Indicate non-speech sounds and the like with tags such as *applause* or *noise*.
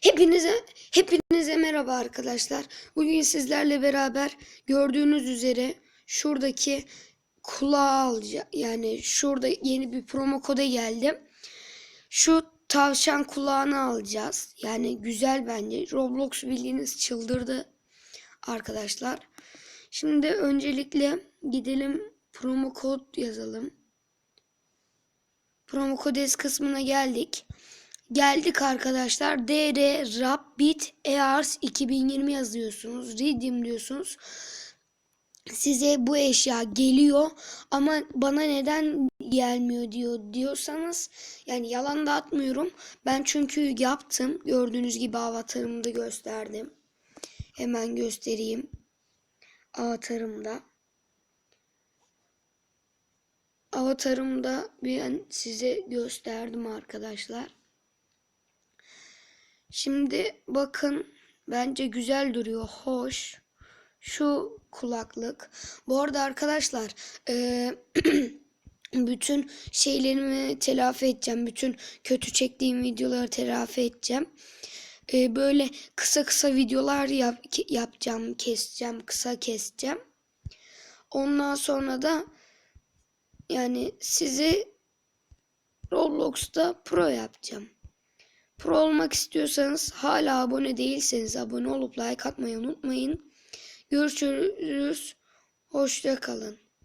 Hepinize hepinize merhaba arkadaşlar. Bugün sizlerle beraber gördüğünüz üzere şuradaki kulağı alacağım. Yani şurada yeni bir promo koda geldi. Şu tavşan kulağını alacağız. Yani güzel bence. Roblox bildiğiniz çıldırdı arkadaşlar. Şimdi öncelikle gidelim promo kod yazalım. Promo kodes kısmına geldik. Geldik arkadaşlar. DR Rabbit Ears 2020 yazıyorsunuz. Redeem diyorsunuz. Size bu eşya geliyor ama bana neden gelmiyor diyor diyorsanız yani yalan da atmıyorum. Ben çünkü yaptım. Gördüğünüz gibi avatarımda gösterdim. Hemen göstereyim. Avatarımda. Avatarımda ben size gösterdim arkadaşlar. Şimdi bakın bence güzel duruyor. Hoş. Şu kulaklık. Bu arada arkadaşlar eee, *clears throat* bütün şeylerimi telafi edeceğim. Bütün kötü çektiğim videoları telafi edeceğim. Eee, böyle kısa kısa videolar yap, yapacağım. Keseceğim. Kısa keseceğim. Ondan sonra da yani sizi Roblox'ta pro yapacağım. Pro olmak istiyorsanız hala abone değilseniz abone olup like atmayı unutmayın. Görüşürüz. Hoşça kalın.